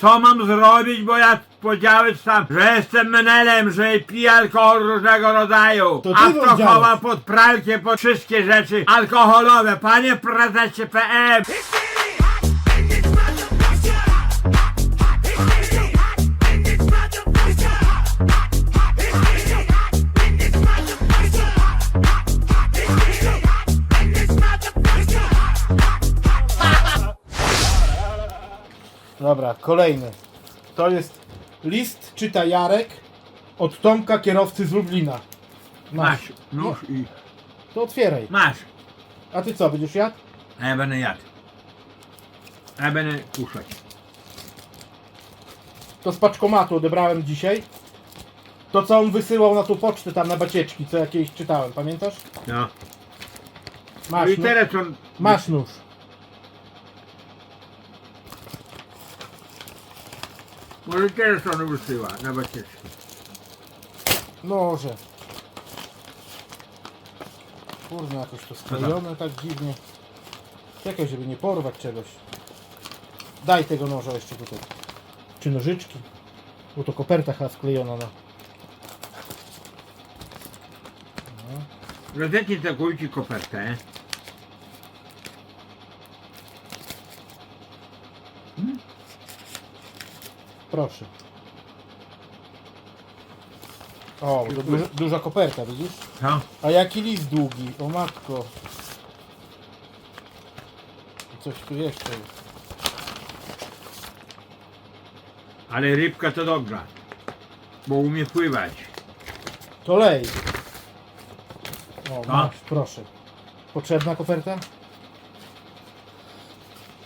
Co mam zrobić, bo ja powiedziałeś sam, że jestem menelem, że piję alkohol różnego rodzaju. To ty A to powiedziałeś. chowa pod pralkę, pod wszystkie rzeczy alkoholowe. Panie prezesie PM. Dobra, kolejny. To jest list czyta Jarek od Tomka kierowcy z Lublina. Masz nóż i... To otwieraj. Masz. A ty co, będziesz jadł? A ja będę jadł. A ja będę kuszać. To z paczkomatu odebrałem dzisiaj. To co on wysyłał na tą pocztę tam na bacieczki, co jakieś czytałem, pamiętasz? No. No Masz, i nóż. teraz on... Masz nóż. Może teraz on wysyła na bacieczki. Noże. Kurwa, jakoś to sklejone tak dziwnie. Czekaj, żeby nie porwać czegoś. Daj tego noża jeszcze tutaj. Czy nożyczki? Bo to koperta chyba sklejona na... Rozetnij taką ci kopertę. Proszę. O, duża, duża koperta, widzisz? Co? A jaki list długi? O matko. Coś tu jeszcze jest. Ale rybka to dobra. Bo umie pływać. To lej. O, Co? masz, proszę. Potrzebna koperta?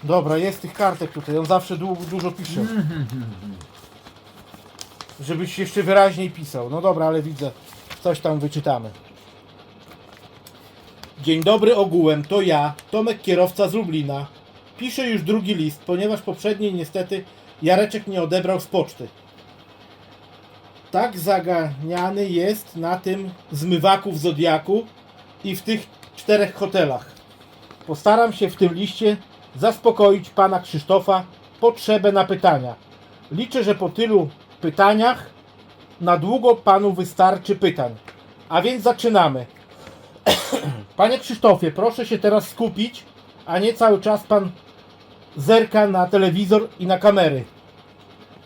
Dobra, jest tych kartek tutaj. On zawsze dużo pisze. Żebyś jeszcze wyraźniej pisał. No dobra, ale widzę. Coś tam wyczytamy. Dzień dobry ogółem, to ja, Tomek kierowca z Lublina. Piszę już drugi list, ponieważ poprzedni niestety Jareczek nie odebrał z poczty. Tak zaganiany jest na tym zmywaku w Zodiaku i w tych czterech hotelach. Postaram się w tym liście zaspokoić pana Krzysztofa potrzebę na pytania. Liczę, że po tylu pytaniach na długo panu wystarczy pytań. A więc zaczynamy. Panie Krzysztofie, proszę się teraz skupić, a nie cały czas pan zerka na telewizor i na kamery.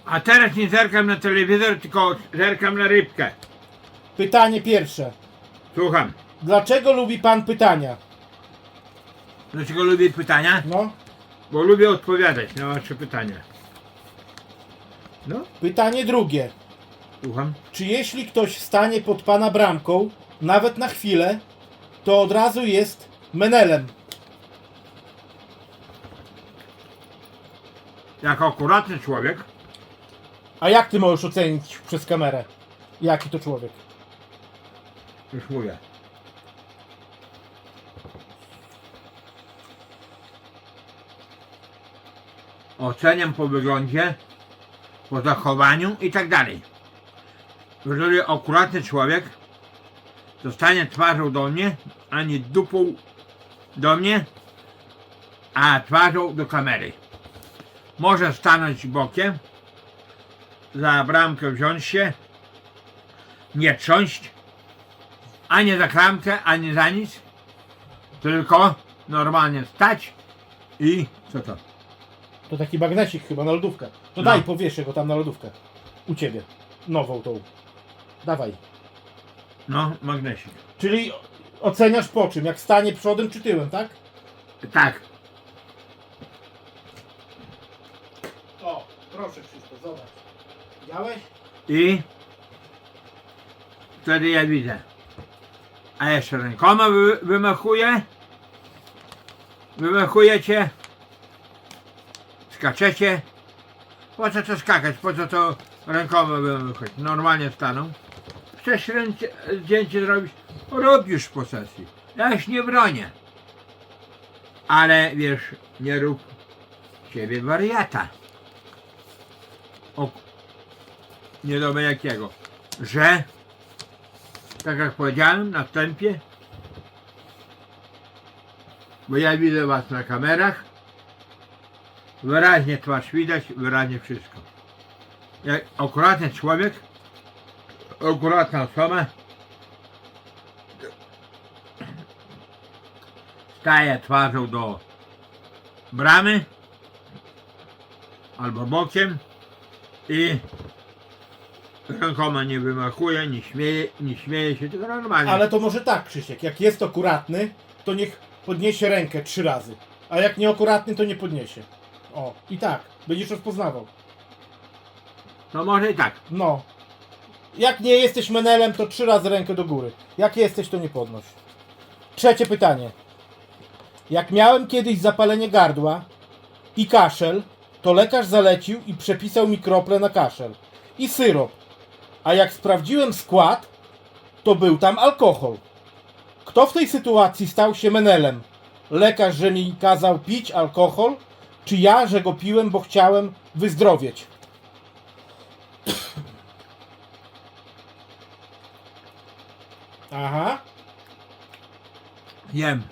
A teraz nie zerkam na telewizor, tylko zerkam na rybkę. Pytanie pierwsze. Słucham. Dlaczego lubi pan pytania? Dlaczego lubię pytania? No, Bo lubię odpowiadać na wasze pytania. No, pytanie drugie. słucham. Czy jeśli ktoś stanie pod pana bramką, nawet na chwilę, to od razu jest menelem? Jako akuratny człowiek, A jak ty możesz ocenić przez kamerę? Jaki to człowiek? już mówię. Oceniam po wyglądzie, po zachowaniu i tak dalej. Jeżeli akuratny człowiek zostanie twarzą do mnie, a nie dupą do mnie, a twarzą do kamery. Może stanąć bokiem, za bramkę wziąć się, nie trząść, ani za klamkę, ani za nic, tylko normalnie stać i co to? To taki magnesik chyba na lodówkę. To No. daj, powieszę go tam na lodówkę. U ciebie. Nową tą. Dawaj. No, magnesik. Czyli oceniasz po czym? Jak stanie przodem czy tyłem, tak? Tak, O, proszę Krzysztof, zobacz. Widziałeś? i wtedy ja widzę. A jeszcze rękoma wy, wymachuję, wymachujecie, skaczecie. Po co to skakać? Po co to rękoma wymachać? Normalnie staną. Chcesz ręce, zdjęcie zrobić? Rób już po sesji. Ja już nie bronię. Ale wiesz, nie rób ciebie wariata. O, nie wiadomo jakiego, że tak jak powiedziałem na wstępie, bo ja widzę was na kamerach, Wyraźnie twarz widać, wyraźnie wszystko. Jak akuratny człowiek, akuratna osoba staje twarzą do bramy albo bokiem i rękoma nie wymachuje, nie śmieje, nie śmieje się, tylko normalnie. Ale to może tak, Krzysiek, jak jest akuratny, to niech podniesie rękę trzy razy. A jak nieakuratny, to nie podniesie. O, i tak, będziesz rozpoznawał. To może i tak. No. Jak nie jesteś menelem, to trzy razy rękę do góry. Jak jesteś, to nie podnoś. Trzecie pytanie. Jak miałem kiedyś zapalenie gardła i kaszel, to lekarz zalecił i przepisał mi krople na kaszel i syrop. A jak sprawdziłem skład, to był tam alkohol. Kto w tej sytuacji stał się menelem? Lekarz, że mi kazał pić alkohol, czy ja, że go piłem, bo chciałem wyzdrowieć? Aha. Jem.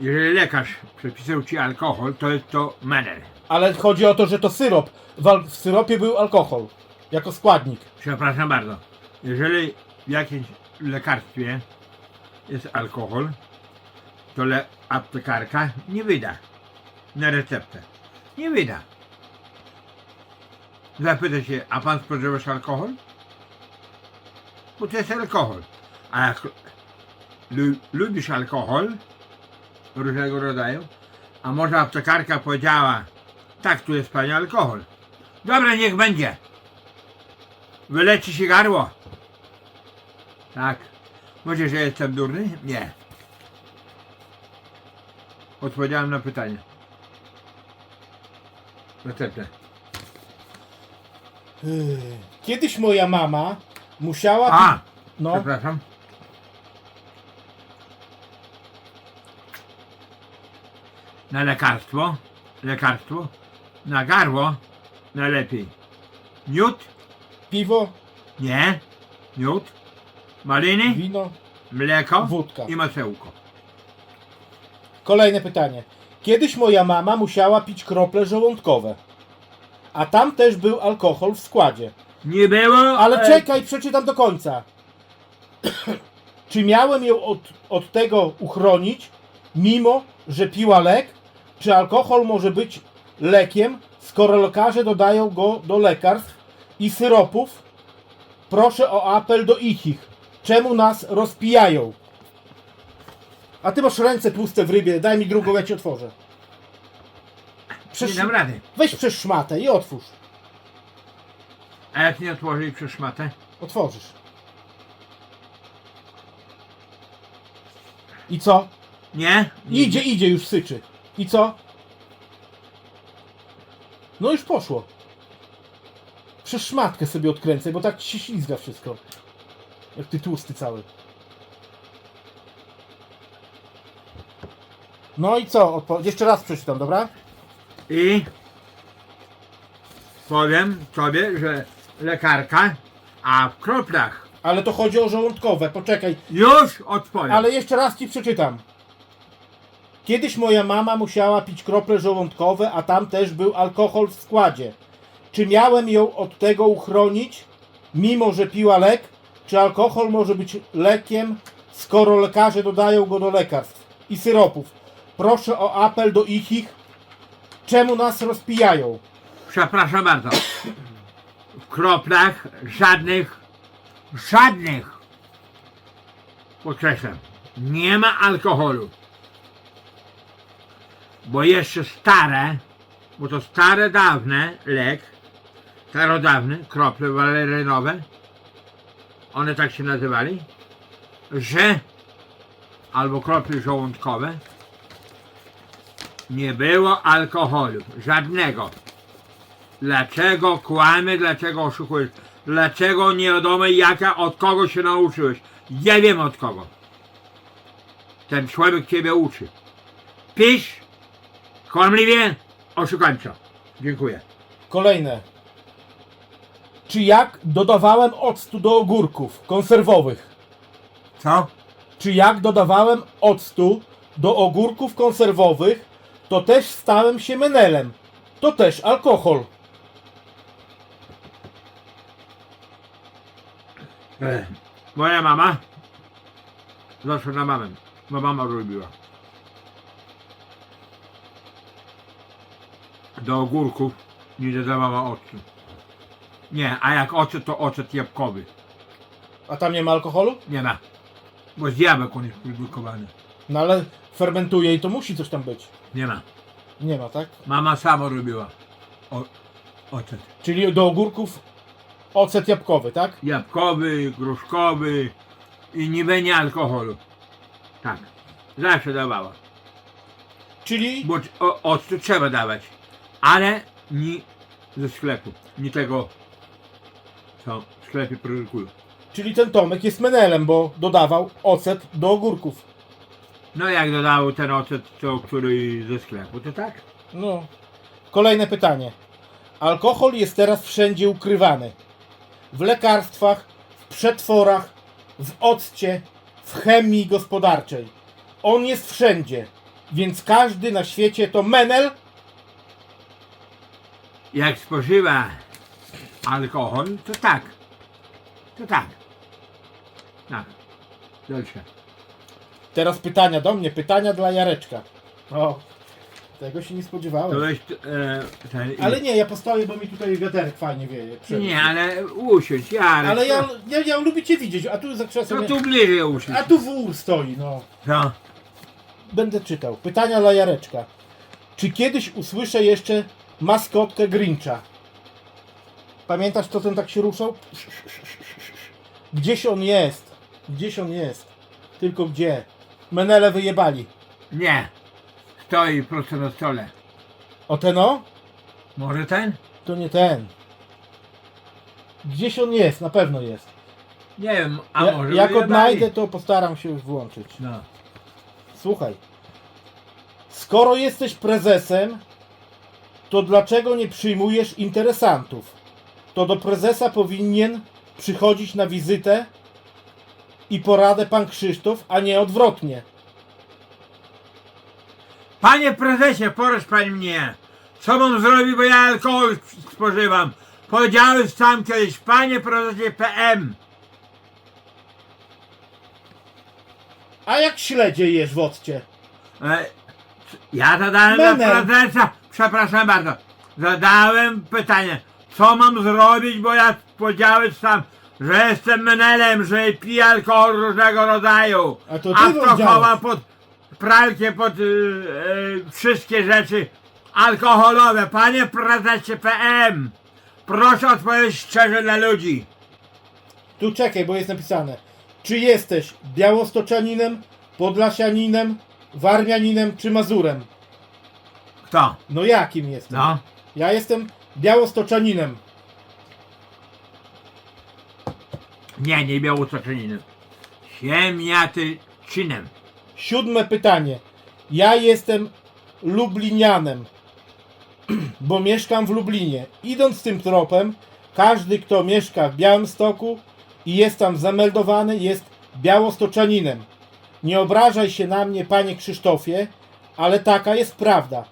Jeżeli lekarz przepisał ci alkohol, to jest to menel. Ale chodzi o to, że to syrop. W, al- w syropie był alkohol. Jako składnik. Przepraszam bardzo. Jeżeli w jakimś lekarstwie jest alkohol, to le aptekarka nie wyda na receptę. Nie wyda. Zapyta się, a pan spożywasz alkohol? Bo to jest alkohol. A jak lu lubisz alkohol różnego rodzaju, a może aptekarka powiedziała, tak, tu jest pani alkohol. Dobra, niech będzie. Wyleczy się gardło. Tak. Może, że jestem durny? Nie. Odpowiedziałem na pytanie. Receptę. Yy. Kiedyś moja mama musiała. A! no, Przepraszam. Na lekarstwo, lekarstwo, na garło najlepiej. Miód? piwo, Nie. Miód, maliny, wino, mleko wódka. i masełko. Kolejne pytanie. Kiedyś moja mama musiała pić krople żołądkowe. A tam też był alkohol w składzie. Nie było. Ale e, czekaj, przeczytam do końca. Czy miałem ją od, od tego uchronić, mimo że piła lek? Czy alkohol może być lekiem, skoro lekarze dodają go do lekarstw i syropów? Proszę o apel do ich. Czemu nas rozpijają? A ty masz ręce puste w rybie, daj mi drugą, ja ci otworzę. Nie dam rady. Weź przez szmatę i otwórz. A jak nie otworzy przez szmatę? Otworzysz. I co? Nie? Idzie, idzie, już syczy. I co? No już poszło. Przez szmatkę sobie odkręcę, bo tak ci się ślizga wszystko. Jak ty tłusty cały. No i co? Odpo- Jeszcze raz przeczytam, dobra? I powiem tobie, że lekarka, a w kroplach Ale to chodzi o żołądkowe, poczekaj. już odpowiem. Ale jeszcze raz ci przeczytam. Kiedyś moja mama musiała pić krople żołądkowe, a tam też był alkohol w składzie. Czy miałem ją od tego uchronić, mimo że piła lek? Czy alkohol może być lekiem, skoro lekarze dodają go do lekarstw i syropów? Proszę o apel do ich. Czemu nas rozpijają? Przepraszam bardzo. W kroplach żadnych, żadnych, podkreślam, nie ma alkoholu. Bo jeszcze stare, bo to stare, dawne lek, starodawny, krople walerynowe, one tak się nazywali, że albo krople żołądkowe, nie było alkoholu, żadnego. Dlaczego kłamy, dlaczego oszukujesz? Dlaczego nie wiadomo jaka, od kogo się nauczyłeś? Ja wiem od kogo. Ten człowiek ciebie uczy. Pisz, kłamliwie, oszukańczo. Dziękuję. Kolejne. Czy jak dodawałem octu do ogórków konserwowych? Co? czy jak dodawałem octu do ogórków konserwowych, to też stałem się menelem. To też alkohol. E, Moja mama zawsze na mamę, bo mama robiła. Do ogórków nie dodawała octu. Nie, a jak ocet, to ocet jabłkowy. A tam nie ma alkoholu? Nie ma. Bo z jabłek on jest produkowany. No ale fermentuje i to musi coś tam być. Nie ma. Nie ma, tak? Mama sama robiła o, ocet. Czyli do ogórków ocet jabłkowy, tak? Jabłkowy, gruszkowy i nie będzie alkoholu. Tak. Zawsze dawała. Czyli Bo o- octu trzeba dawać. Ale nie ze sklepu. Nie tego, co w sklepie produkują. Czyli ten Tomek jest menelem, bo dodawał ocet do ogórków. No jak dodawał ten ocet, to który ze sklepu, to tak. No. Kolejne pytanie. Alkohol jest teraz wszędzie ukrywany. W lekarstwach, w przetworach, w occie, w chemii gospodarczej. On jest wszędzie. Więc każdy na świecie to menel. Jak spożywa alkohol, to tak. To tak. Tak. Dalsze. Teraz pytania do mnie, pytania dla Jareczka. O, tego się nie To spodziewałem. weź e, ten... Ale nie, ja postoję, bo mi tutaj wiaterek fajnie wieje. Przed- Nie, ale usiądź, Jarek. Ale ja, ja, ja lubię cię widzieć, a tu za krzesłem... To tu bliżej usiądź. A tu wół stoi, no. Co? Będę czytał. Pytania dla Jareczka. Czy kiedyś usłyszę jeszcze maskotkę Grincha? Pamiętasz, co ten tak się ruszał? Gdzieś on jest. Gdzieś on jest. Tylko gdzie? Menele wyjebali. Nie. Stoi prosto na stole. O ten o? Może ten? To nie ten. Gdzieś on jest, na pewno jest. Nie wiem, a Ja, może jak wyjebali. odnajdę, to postaram się włączyć. No. Słuchaj. Skoro jesteś prezesem, to dlaczego nie przyjmujesz interesantów? To do prezesa powinien przychodzić na wizytę i poradę pan Krzysztof, a nie odwrotnie. Panie prezesie, poradź pan mnie. Co mam zrobić, bo ja alkohol spożywam. Powiedziałem sam kiedyś, panie prezesie PM. A jak śledzie jesz w occie? E, ja zadałem Menel. prezesa, przepraszam bardzo, zadałem pytanie, co mam zrobić, bo ja powiedziałem sam, że jestem menelem, że piję alkohol różnego rodzaju. A to ty a to powiedziałeś. chowa pod pralkę, pod y, y, wszystkie rzeczy alkoholowe. Panie prezesie PM, proszę odpowiedzieć szczerze dla ludzi. Tu czekaj, bo jest napisane. Czy jesteś białostoczaninem, podlasianinem, warmianinem czy mazurem? Kto? No jakim jestem? No. Ja jestem białostoczaninem. Nie, nie białostoczyninem. Siemiatyczynem. Siódme pytanie. Ja jestem Lublinianem, bo mieszkam w Lublinie. Idąc tym tropem, każdy, kto mieszka w Białymstoku i jest tam zameldowany, jest białostoczaninem. Nie obrażaj się na mnie, panie Krzysztofie, ale taka jest prawda.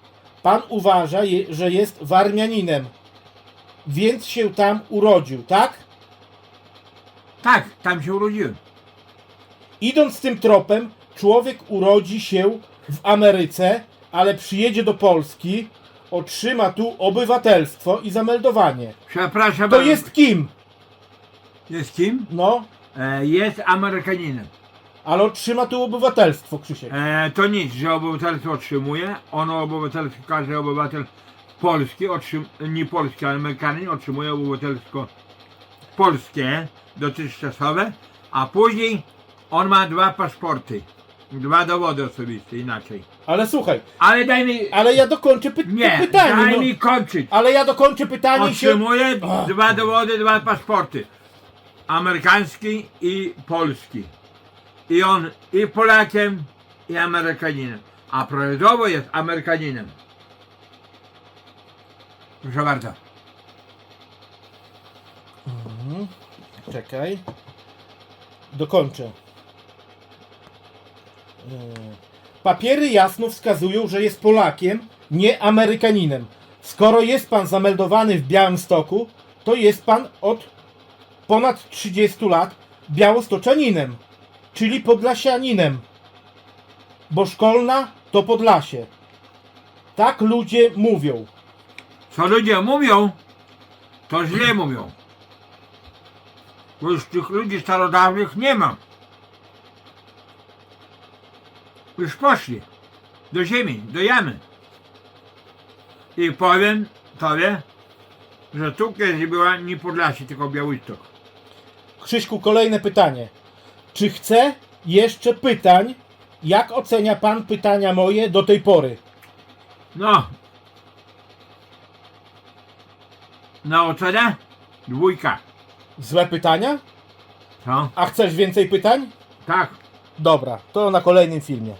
Pan uważa, że jest warmianinem, więc się tam urodził, tak? Tak, tam się urodziłem. Idąc tym tropem, człowiek urodzi się w Ameryce, ale przyjedzie do Polski, otrzyma tu obywatelstwo i zameldowanie. Przepraszam To bardzo. jest kim? Jest kim? No, E, jest Amerykaninem. ale otrzyma tu obywatelstwo, Krzysiek. E, to nic, że obywatelstwo otrzymuje. Ono obywatelstwo, każdy obywatel polski, otrzym, nie polski, ale Amerykanin otrzymuje obywatelstwo polskie, dotychczasowe, a później on ma dwa paszporty. Dwa dowody osobiste, inaczej. Ale słuchaj, Ale daj mi... ale ja dokończę py Nie, pytanie. daj No. mi kończyć. Ale ja dokończę pytanie i się... Otrzymuje Ach. dwa dowody, dwa paszporty. Amerykański i polski. I on i Polakiem, i Amerykaninem. A prawidłowo jest Amerykaninem. Proszę bardzo. Mhm. Czekaj. Dokończę. Yy. Papiery jasno wskazują, że jest Polakiem, nie Amerykaninem. Skoro jest pan zameldowany w Białymstoku, to jest pan od ponad 30 lat białostoczaninem, czyli podlasianinem. Bo szkolna to Podlasie. Tak ludzie mówią. Co ludzie mówią, to źle mówią. Bo już tych ludzi starodawnych nie ma. Już poszli do ziemi, do jamy. I powiem tobie, że tu kiedyś była nie Podlasie, tylko Białystok. Krzyśku, kolejne pytanie. Czy chce jeszcze pytań? Jak ocenia pan pytania moje do tej pory? No. Na ocenę? Dwójka. Złe pytania? Co? A chcesz więcej pytań? Tak. Dobra, to na kolejnym filmie.